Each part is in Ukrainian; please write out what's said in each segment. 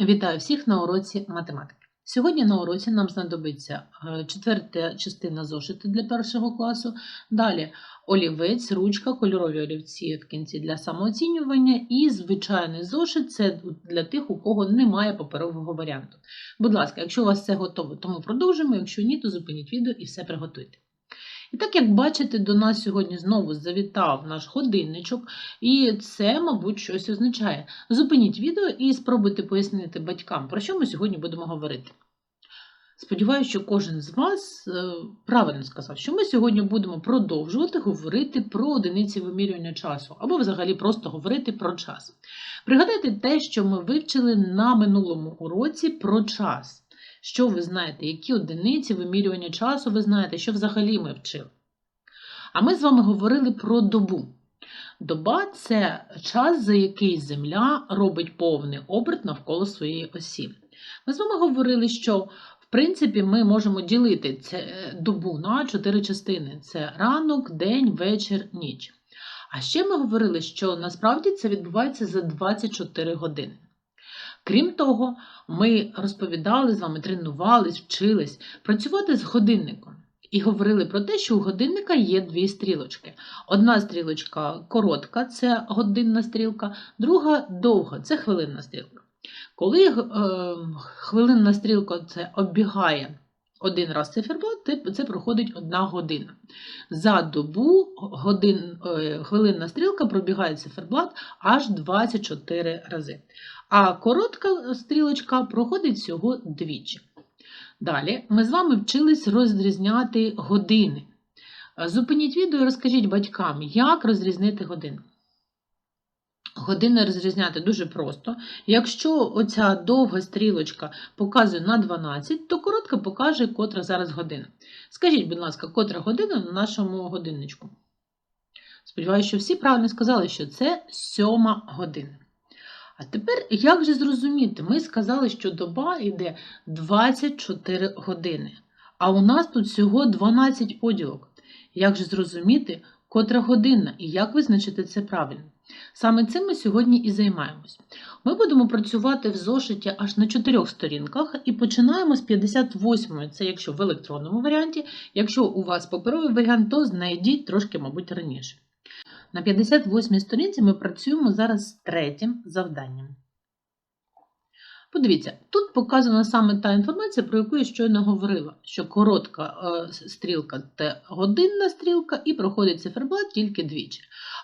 Вітаю всіх на уроці математики. Сьогодні на уроці нам знадобиться е, четверта частина зошиту для першого класу, далі олівець, ручка, кольорові олівці в кінці для самооцінювання і звичайний зошит це для тих, у кого немає паперового варіанту. Будь ласка, якщо у вас все готово, то ми продовжимо, якщо ні, то зупиніть відео і все приготуйте. І так як бачите, до нас сьогодні знову завітав наш годинничок, і це, мабуть, щось означає. Зупиніть відео і спробуйте пояснити батькам, про що ми сьогодні будемо говорити. Сподіваюся, що кожен з вас е, правильно сказав, що ми сьогодні будемо продовжувати говорити про одиниці вимірювання часу, або взагалі просто говорити про час. Пригадайте те, що ми вивчили на минулому уроці про час. Що ви знаєте, які одиниці вимірювання часу ви знаєте, що взагалі ми вчили. А ми з вами говорили про добу. Доба це час, за який Земля робить повний оберт навколо своєї осі. Ми з вами говорили, що в принципі ми можемо ділити це добу на чотири частини: це ранок, день, вечір, ніч. А ще ми говорили, що насправді це відбувається за 24 години. Крім того, ми розповідали з вами, тренувались, вчились працювати з годинником. І говорили про те, що у годинника є дві стрілочки. Одна стрілочка коротка, це годинна стрілка, друга довга це хвилинна стрілка. Коли е, хвилинна стрілка це оббігає один раз циферблат, це проходить одна година. За добу годин, е, хвилинна стрілка пробігає циферблат аж 24 рази. А коротка стрілочка проходить всього двічі. Далі ми з вами вчились розрізняти години. Зупиніть відео і розкажіть батькам, як розрізнити години. Години розрізняти дуже просто. Якщо оця довга стрілочка показує на 12, то коротка покаже, котра зараз година. Скажіть, будь ласка, котра година на нашому годинничку? Сподіваюся, що всі правильно сказали, що це сьома година. А тепер, як же зрозуміти, ми сказали, що доба йде 24 години, а у нас тут всього 12 поділок. Як же зрозуміти, котра година і як визначити це правильно? Саме цим ми сьогодні і займаємось. Ми будемо працювати в зошиті аж на чотирьох сторінках і починаємо з 58-ї, це якщо в електронному варіанті, якщо у вас паперовий варіант, то знайдіть трошки, мабуть, раніше. На 58-й сторінці ми працюємо зараз з третім завданням. Подивіться, тут показана саме та інформація, про яку я щойно говорила, що коротка е, стрілка це годинна стрілка і проходить циферблат тільки двічі.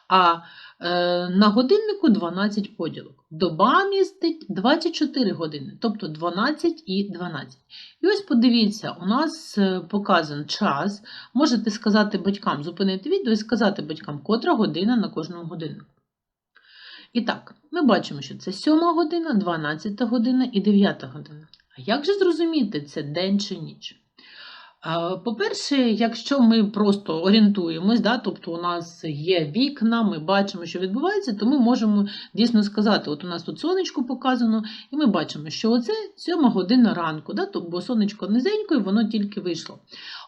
А е, на годиннику 12 поділок. Доба містить 24 години, тобто 12 і 12. І ось подивіться, у нас е, показан час. Можете сказати батькам, зупинити відео і сказати батькам, котра година на кожному годиннику. І так, ми бачимо, що це 7 година, 12 година і 9 година. А як же зрозуміти, це день чи ніч? По-перше, якщо ми просто орієнтуємось, да, тобто у нас є вікна, ми бачимо, що відбувається, то ми можемо дійсно сказати, от у нас тут сонечко показано, і ми бачимо, що оце 7 година ранку, да, бо сонечко низенько і воно тільки вийшло.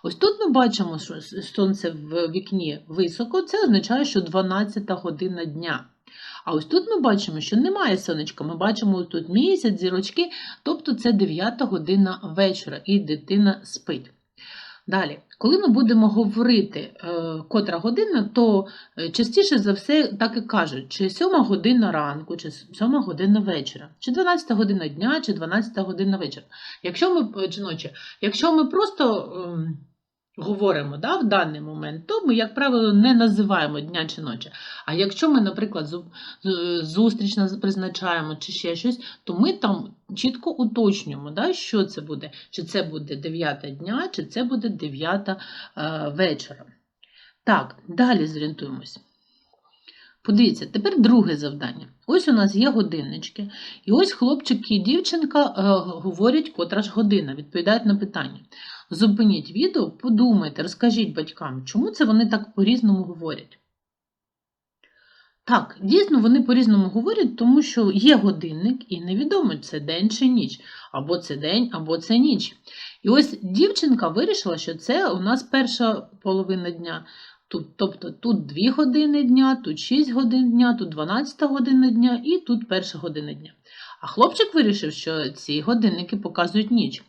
Ось тут ми бачимо, що сонце в вікні високо, це означає, що 12 година дня. А ось тут ми бачимо, що немає сонечка, ми бачимо тут місяць, зірочки, тобто це 9 година вечора, і дитина спить. Далі, коли ми будемо говорити е, котра година, то е, частіше за все так і кажуть, чи 7 година ранку, чи 7 година вечора, чи 12 година дня, чи 12 година вечора. Якщо ми чи ночі, якщо ми просто ем, говоримо да, в даний момент, то ми, як правило, не називаємо дня чи ночі. А якщо ми, наприклад, зустріч призначаємо чи ще щось, то ми там чітко уточнюємо, да, що це буде, чи це буде 9 дня, чи це буде 9 е, вечора. Так, далі зорієнтуємось. Подивіться, тепер друге завдання. Ось у нас є годиннички, і ось хлопчик і дівчинка е, говорять, котра ж година, відповідають на питання. Зупиніть відео, подумайте, розкажіть батькам, чому це вони так по-різному говорять. Так, дійсно, вони по-різному говорять, тому що є годинник, і невідомо, це день чи ніч, або це день, або це ніч. І ось дівчинка вирішила, що це у нас перша половина дня. Тут, тобто тут 2 години дня, тут 6 годин дня, тут 12 година дня і тут 1 година дня. А хлопчик вирішив, що ці годинники показують ніч.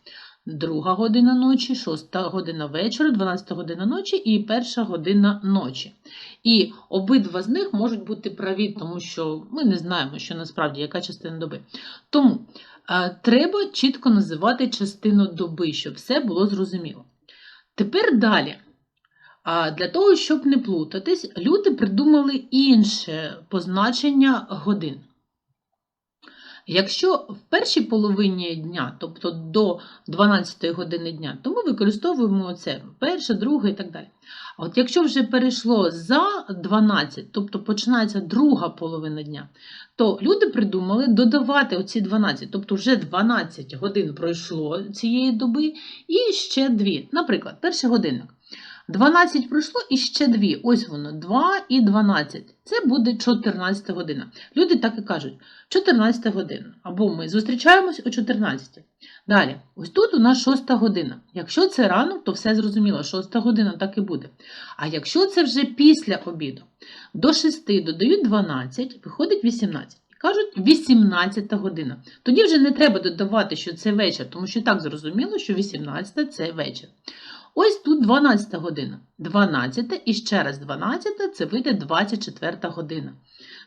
Друга година ночі, шоста година вечора, 12 година ночі і перша година ночі. І обидва з них можуть бути праві, тому що ми не знаємо, що насправді яка частина доби. Тому е, треба чітко називати частину доби, щоб все було зрозуміло. Тепер далі. А для того, щоб не плутатись, люди придумали інше позначення годин. Якщо в першій половині дня, тобто до 12 години дня, то ми використовуємо це перше, друге і так далі. А от якщо вже перейшло за 12, тобто починається друга половина дня, то люди придумали додавати оці 12, тобто вже 12 годин пройшло цієї доби і ще 2. Наприклад, перший годинник. 12 пройшло і ще 2. Ось воно, 2 і 12. Це буде 14 година. Люди так і кажуть, 14 година. Або ми зустрічаємось о 14. Далі, ось тут у нас 6 година. Якщо це ранок, то все зрозуміло, 6 година так і буде. А якщо це вже після обіду, до 6 додають 12, виходить 18. І Кажуть, 18 година. Тоді вже не треба додавати, що це вечір, тому що так зрозуміло, що 18 це вечір. Ось тут 12 година. 12 і ще раз 12 це вийде 24 година.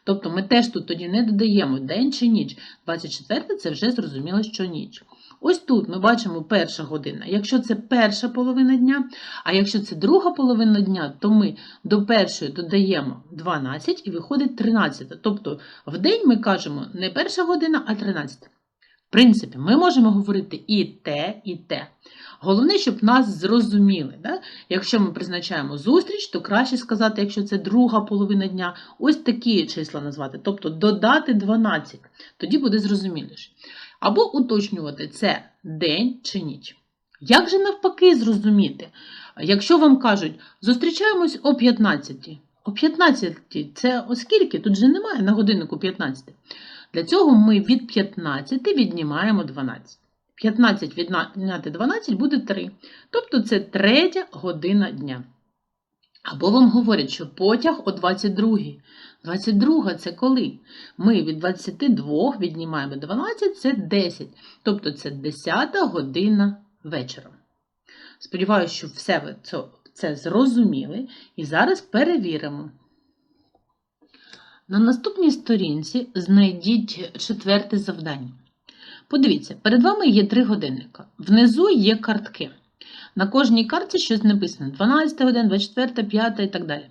Тобто ми теж тут тоді не додаємо день чи ніч. 24 це вже зрозуміло, що ніч. Ось тут ми бачимо перша година. Якщо це перша половина дня, а якщо це друга половина дня, то ми до першої додаємо 12 і виходить 13. Тобто в день ми кажемо не перша година, а 13. В принципі, ми можемо говорити і те, і те. Головне, щоб нас зрозуміли. Да? Якщо ми призначаємо зустріч, то краще сказати, якщо це друга половина дня, ось такі числа назвати, тобто додати 12, тоді буде зрозуміліше. Або уточнювати, це день чи ніч. Як же навпаки зрозуміти? Якщо вам кажуть, зустрічаємось о 15. О 15 це оскільки? Тут же немає на годиннику 15. Для цього ми від 15 віднімаємо 12. 15 відняти 12 буде 3. Тобто це третя година дня. Або вам говорять, що потяг о 22. 22 це коли? Ми від 22 віднімаємо 12, це 10. Тобто це 10 година вечора. Сподіваюся, що все ви це, це зрозуміли. І зараз перевіримо. На наступній сторінці знайдіть четверте завдання. Подивіться, перед вами є три годинника. Внизу є картки. На кожній картці щось написано: 12 годин, 24, 5 і так далі.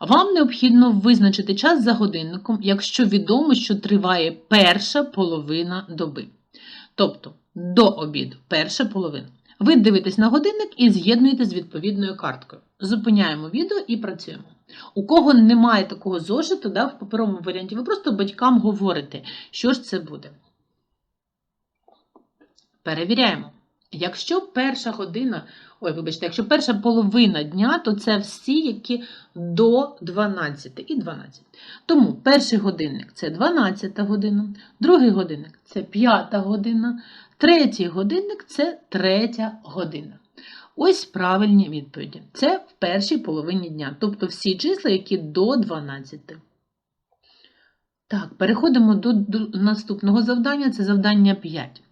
Вам необхідно визначити час за годинником, якщо відомо, що триває перша половина доби. Тобто до обіду, перша половина. Ви дивитесь на годинник і з'єднуєте з відповідною карткою. Зупиняємо відео і працюємо. У кого немає такого зошиту, да, в паперовому варіанті, ви просто батькам говорите, що ж це буде. Перевіряємо. Якщо перша година, ой, вибачте, якщо перша половина дня, то це всі, які до 12 і 12. Тому перший годинник це 12 година, другий годинник це 5 година, третій годинник це 3 година. Ось правильні відповіді. Це в першій половині дня, тобто всі числа, які до 12. Так, переходимо до, наступного завдання, це завдання 5.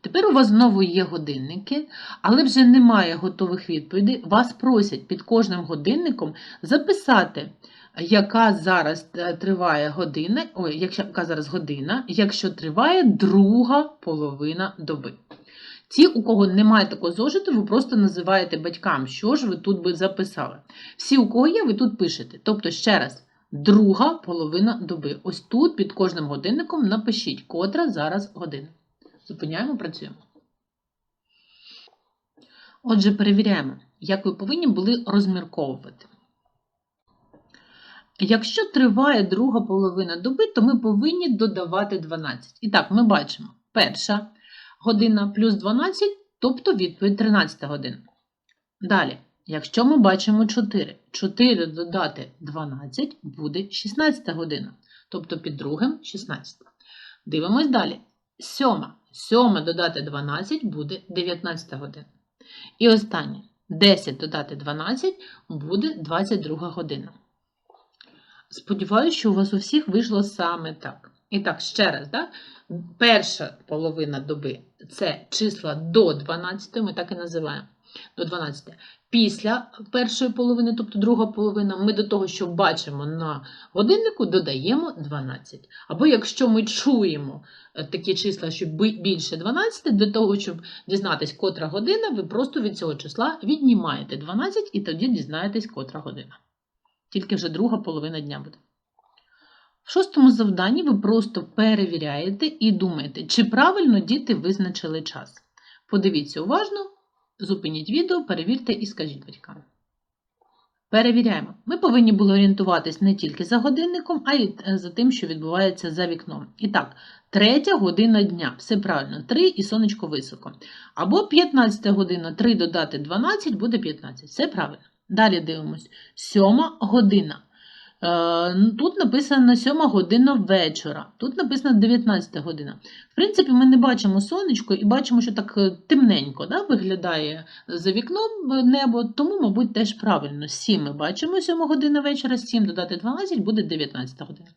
Тепер у вас знову є годинники, але вже немає готових відповідей. Вас просять під кожним годинником записати, яка зараз е, триває година, ой, яка зараз година, якщо триває друга половина доби. Ті, у кого немає такого зошиту, ви просто називаєте батькам, що ж ви тут би записали. Всі, у кого є, ви тут пишете. Тобто, ще раз, друга половина доби. Ось тут під кожним годинником напишіть, котра зараз година. Зупиняємо, працюємо. Отже, перевіряємо, як ви повинні були розмірковувати. Якщо триває друга половина доби, то ми повинні додавати 12. І так, ми бачимо перша година плюс 12, тобто відповідь 13 година. Далі, якщо ми бачимо 4, 4 додати 12 буде 16 година, тобто під другим 16. Дивимось далі. Сьома. 7 додати 12 буде 19 година. І останнє. 10 додати 12 буде 22 година. Сподіваюся, що у вас у всіх вийшло саме так. І так, ще раз, да? перша половина доби це числа до 12, ми так і називаємо. До 12. Після першої половини, тобто друга половина, ми до того, що бачимо на годиннику, додаємо 12. Або якщо ми чуємо е, такі числа, що більше 12, для того, щоб дізнатись, котра година, ви просто від цього числа віднімаєте 12 і тоді дізнаєтесь, котра година. Тільки вже друга половина дня буде. В шостому завданні ви просто перевіряєте і думаєте, чи правильно діти визначили час. Подивіться уважно, зупиніть відео, перевірте і скажіть батькам. Перевіряємо. Ми повинні були орієнтуватись не тільки за годинником, а й е, за тим, що відбувається за вікном. І так, третя година дня. Все правильно, 3 і сонечко високо. Або 15 година, 3 додати 12 буде 15. Все правильно. Далі дивимось. Сьома година. Е, Тут написано 7 година вечора, тут написано 19 година. В принципі, ми не бачимо сонечко і бачимо, що так е, темненько да, виглядає за вікном е, небо, тому, мабуть, теж правильно. 7 ми бачимо 7 година вечора, 7 додати 12 буде 19 година.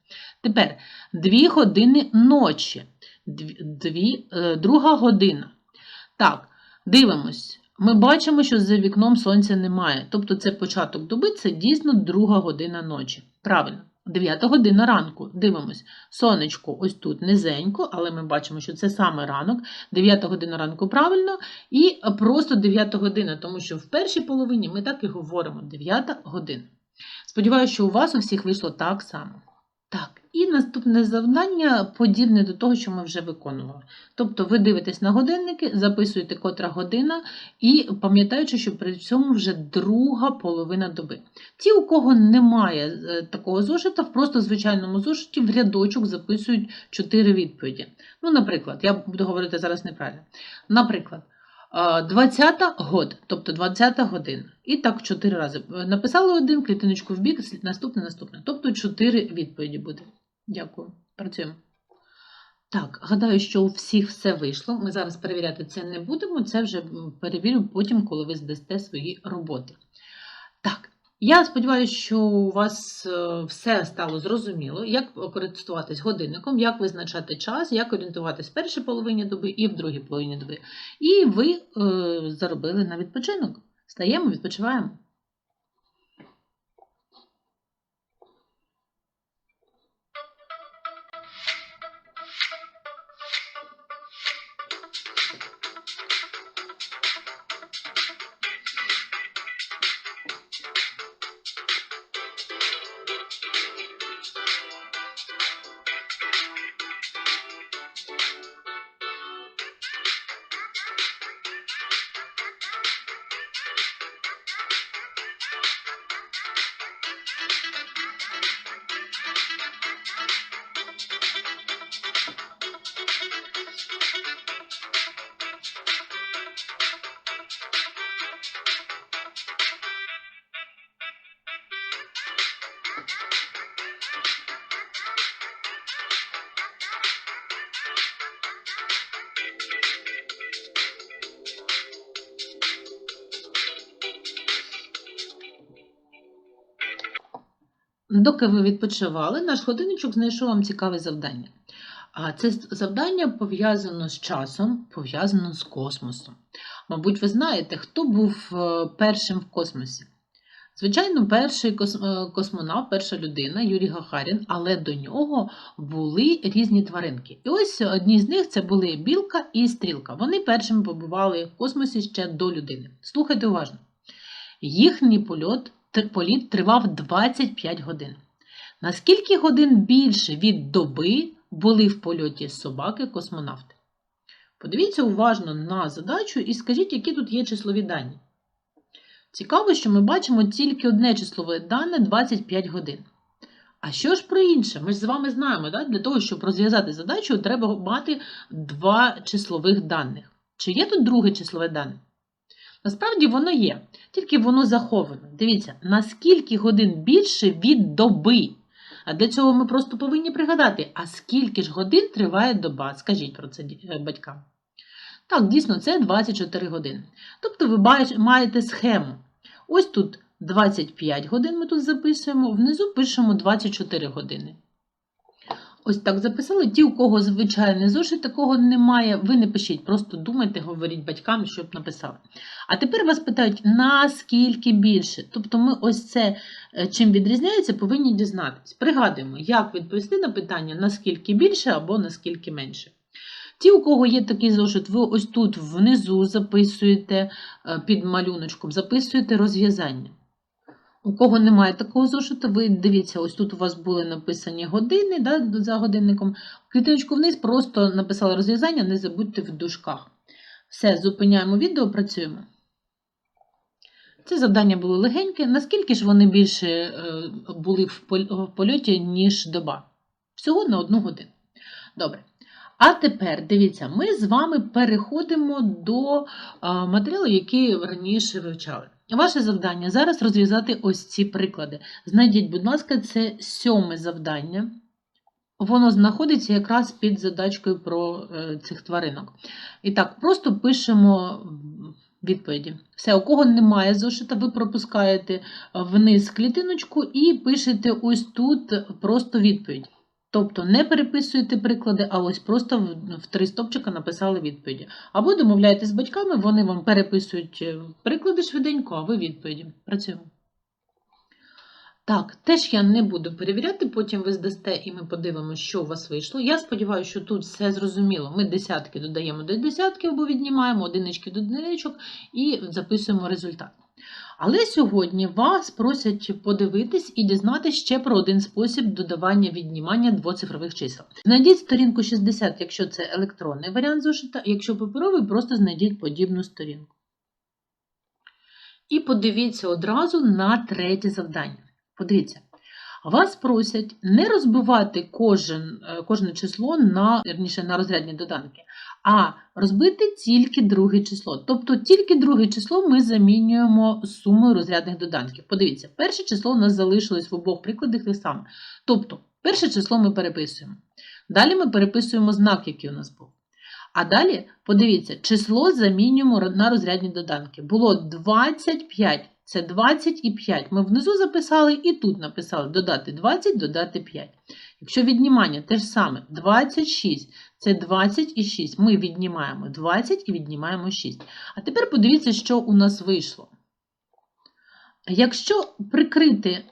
Тепер 2 години ночі, 2, друга година. Так, дивимось. Ми бачимо, що за вікном сонця немає. Тобто це початок доби, це дійсно друга година ночі. Правильно, 9 година ранку. Дивимось. Сонечко ось тут низенько, але ми бачимо, що це саме ранок. 9 година ранку правильно, і просто 9 година, тому що в першій половині ми так і говоримо 9 година. Сподіваюся, що у вас у всіх вийшло так само. Так, і наступне завдання подібне до того, що ми вже виконували. Тобто ви дивитесь на годинники, записуєте котра година і пам'ятаючи, що при цьому вже друга половина доби. Ті, у кого немає е, такого зошита, в просто звичайному зошиті в рядочок записують чотири відповіді. Ну, наприклад, я буду говорити зараз неправильно. Наприклад, 20 год, тобто 20-та година. І так 4 рази. Написали один, клітиночку в бік, наступне, наступне. Тобто 4 відповіді буде. Дякую. Працюємо. Так, гадаю, що у всіх все вийшло. Ми зараз перевіряти це не будемо. Це вже перевірю потім, коли ви здасте свої роботи. Так, я сподіваюся, що у вас е, все стало зрозуміло, як користуватись годинником, як визначати час, як орієнтуватись в першій половині доби і в другій половині доби. І ви е, заробили на відпочинок. Стаємо, відпочиваємо. Доки ви відпочивали, наш годинничок знайшов вам цікаве завдання. А це завдання пов'язано з часом, пов'язано з космосом. Мабуть, ви знаєте, хто був е, першим в космосі? Звичайно, перший е, космонавт, перша людина Юрій Гагарін, але до нього були різні тваринки. І ось одні з них це були білка і стрілка. Вони першими побували в космосі ще до людини. Слухайте уважно. Їхній польот, політ тривав 25 годин. На скільки годин більше від доби були в польоті собаки-космонавти? Подивіться уважно на задачу і скажіть, які тут є числові дані. Цікаво, що ми бачимо тільки одне числове дане 25 годин. А що ж про інше? Ми ж з вами знаємо, да? для того, щоб розв'язати задачу, треба мати два числових даних. Чи є тут друге числове дане? Насправді воно є, тільки воно заховано. Дивіться, на скільки годин більше від доби. А для цього ми просто повинні пригадати, а скільки ж годин триває доба? Скажіть про це е, батькам. Так, дійсно, це 24 години. Тобто ви маєте схему. Ось тут 25 годин ми тут записуємо, внизу пишемо 24 години. Ось так записали. Ті, у кого звичайний зошит, такого немає, ви не пишіть, просто думайте, говоріть батькам, щоб написали. А тепер вас питають, наскільки більше. Тобто ми ось це, е, чим відрізняється, повинні дізнатись. Пригадуємо, як відповісти на питання, наскільки більше або наскільки менше. Ті, у кого є такий зошит, ви ось тут внизу записуєте е, під малюночком, записуєте розв'язання. У кого немає такого зошиту, ви дивіться, ось тут у вас були написані години да, за годинником. Клітиночку вниз просто написали розв'язання, не забудьте в дужках. Все, зупиняємо відео, працюємо. Це завдання було легеньке. Наскільки ж вони більше е, були в польоті, ніж доба? Всього на одну годину. Добре. А тепер дивіться, ми з вами переходимо до матеріалу, який раніше вивчали. Ваше завдання зараз розв'язати ось ці приклади. Знайдіть, будь ласка, це сьоме завдання. Воно знаходиться якраз під задачкою про е, цих тваринок. І так, просто пишемо відповіді. Все, у кого немає зошита, ви пропускаєте вниз клітиночку і пишете ось тут просто відповідь. Тобто не переписуєте приклади, а ось просто в, три стопчика написали відповіді. Або домовляєтесь з батьками, вони вам переписують е, приклади швиденько, а ви відповіді. Працюємо. Так, теж я не буду перевіряти, потім ви здасте і ми подивимося, що у вас вийшло. Я сподіваюся, що тут все зрозуміло. Ми десятки додаємо до десятків, бо віднімаємо одинички до одиничок і записуємо результат. Але сьогодні вас просять подивитись і дізнатися ще про один спосіб додавання віднімання двоцифрових чисел. Знайдіть сторінку 60, якщо це електронний варіант зошита, якщо паперовий, просто знайдіть подібну сторінку. І подивіться одразу на третє завдання. Подивіться, вас просять не розбивати кожен, е, кожне число на, на розрядні доданки, а розбити тільки друге число. Тобто тільки друге число ми замінюємо сумою розрядних доданків. Подивіться, перше число у нас залишилось в обох прикладах те саме. Тобто, перше число ми переписуємо. Далі ми переписуємо знак, який у нас був. А далі, подивіться, число замінюємо на розрядні доданки. Було 25, це 20 і 5. Ми внизу записали і тут написали додати 20, додати 5. Якщо віднімання те ж саме, 26, це 20 і 6. Ми віднімаємо 20 і віднімаємо 6. А тепер подивіться, що у нас вийшло. Якщо прикрити е,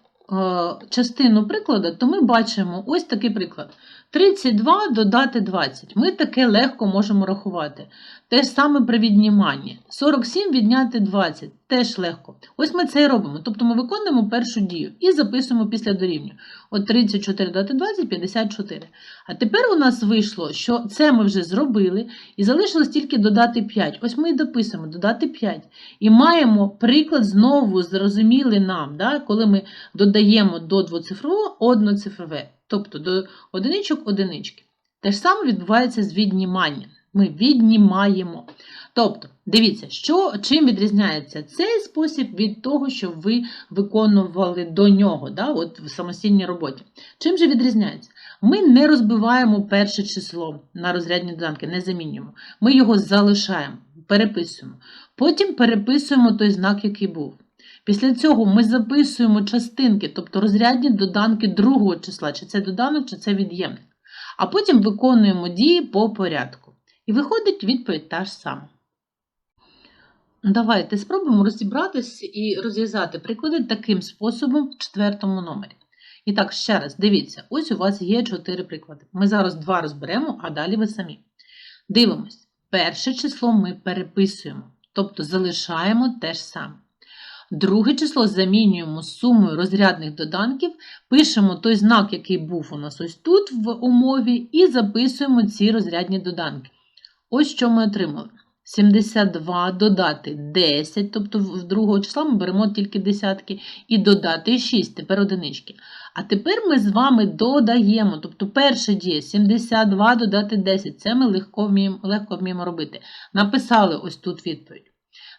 частину прикладу, то ми бачимо ось такий приклад. 32 додати 20. Ми таке легко можемо рахувати. Те ж саме при відніманні. 47 відняти 20. Теж легко. Ось ми це і робимо. Тобто ми виконуємо першу дію і записуємо після дорівню. От 34 додати 20 54. А тепер у нас вийшло, що це ми вже зробили, і залишилось тільки додати 5. Ось ми і дописуємо додати 5. І маємо приклад знову зрозумілий нам, да, коли ми додаємо до двоцифрового одноцифрове. Тобто до одиничок одинички. Те ж саме відбувається з відніманням. Ми віднімаємо. Тобто, дивіться, що, чим відрізняється цей спосіб від того, що ви виконували до нього, да, от в самостійній роботі. Чим же відрізняється? Ми не розбиваємо перше число на розрядні доданки, не замінюємо. Ми його залишаємо, переписуємо. Потім переписуємо той знак, який був. Після цього ми записуємо частинки, тобто розрядні доданки другого числа, чи це доданок, чи це від'ємник. А потім виконуємо дії по порядку. І виходить відповідь та ж сама. Давайте спробуємо розібратися і розв'язати приклади таким способом в четвертому номері. І так, ще раз, дивіться, ось у вас є чотири приклади. Ми зараз два розберемо, а далі ви самі. Дивимось. Перше число ми переписуємо, тобто залишаємо те ж саме. Друге число замінюємо сумою розрядних доданків, пишемо той знак, який був у нас ось тут в умові, і записуємо ці розрядні доданки. Ось що ми отримали. 72 додати 10, тобто в другого числа ми беремо тільки десятки, і додати 6, тепер одинички. А тепер ми з вами додаємо, тобто перша дія 72 додати 10, це ми легко вміємо, легко вміємо робити. Написали ось тут відповідь.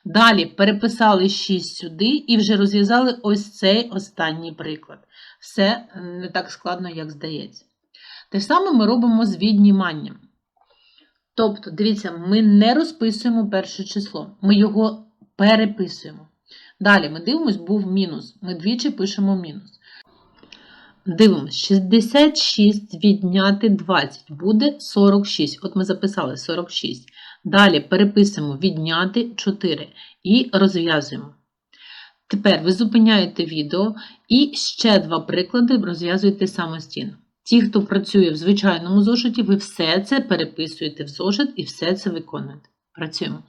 Далі переписали 6 сюди і вже розв'язали ось цей останній приклад. Все не так складно, як здається. Те ж саме ми робимо з відніманням. Тобто, дивіться, ми не розписуємо перше число, ми його переписуємо. Далі ми дивимось, був мінус. Ми двічі пишемо мінус. Дивимось, 66 відняти 20 буде 46. От ми записали 46. Далі переписуємо відняти 4 і розв'язуємо. Тепер ви зупиняєте відео і ще два приклади розв'язуєте самостійно. Ті, хто працює в звичайному зошиті, ви все це переписуєте в зошит і все це виконуєте. Працюємо.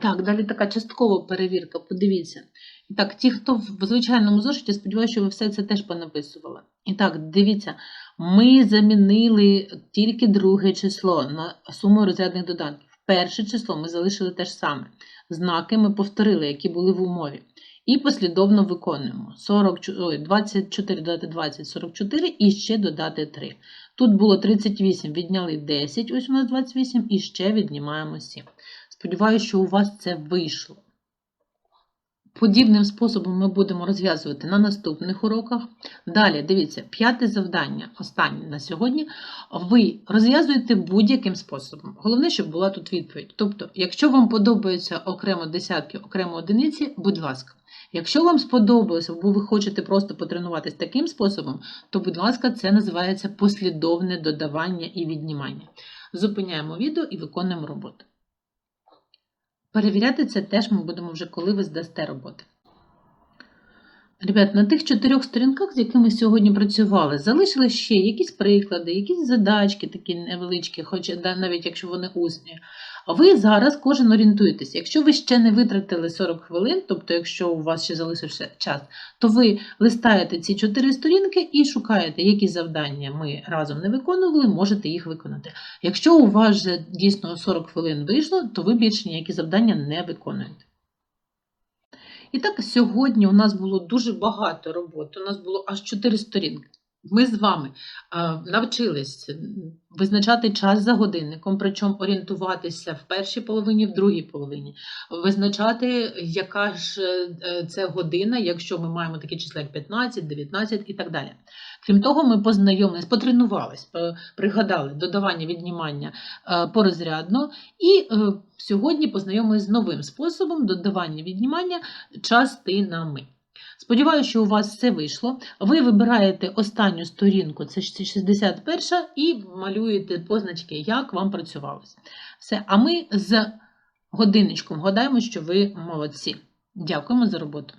Так, далі така часткова перевірка. Подивіться. І так, ті, хто в звичайному зошиті, сподіваюся, що ви все це теж понаписували. І так, дивіться, ми замінили тільки друге число на суму розрядних додатків. Перше число ми залишили те ж саме. Знаки ми повторили, які були в умові. І послідовно виконуємо. 40, ой, 24 додати 20, 44 і ще додати 3. Тут було 38, відняли 10, ось у нас 28, і ще віднімаємо 7. Сподіваюся, що у вас це вийшло. Подібним способом ми будемо розв'язувати на наступних уроках. Далі, дивіться, п'яте завдання, останнє на сьогодні. Ви розв'язуєте будь-яким способом. Головне, щоб була тут відповідь. Тобто, якщо вам подобаються окремо десятки, окремо одиниці, будь ласка. Якщо вам сподобалося, або ви хочете просто потренуватись таким способом, то, будь ласка, це називається послідовне додавання і віднімання. Зупиняємо відео і виконуємо роботу. Перевіряти це теж ми будемо вже, коли ви здасте роботи. Ребят, на тих чотирьох сторінках, з якими сьогодні працювали, залишили ще якісь приклади, якісь задачки такі невеличкі, хоч навіть якщо вони усні. А ви зараз кожен орієнтуєтесь. Якщо ви ще не витратили 40 хвилин, тобто якщо у вас ще залишився час, то ви листаєте ці чотири сторінки і шукаєте, які завдання ми разом не виконували, можете їх виконати. Якщо у вас вже дійсно 40 хвилин вийшло, то ви більше ніякі завдання не виконуєте. І так, сьогодні у нас було дуже багато роботи, у нас було аж 4 сторінки. Ми з вами навчились визначати час за годинником, причому орієнтуватися в першій половині, в другій половині, визначати, яка ж е, це година, якщо ми маємо такі числа, як 15, 19 і так далі. Крім того, ми познайомились, потренувались, пригадали додавання, віднімання е, порозрядно, і е, сьогодні познайомились з новим способом додавання, віднімання частинами. Сподіваюся, що у вас все вийшло. Ви вибираєте останню сторінку, це 61, і малюєте позначки, як вам працювалося. Все. А ми з годиночком гадаємо, що ви молодці. Дякуємо за роботу.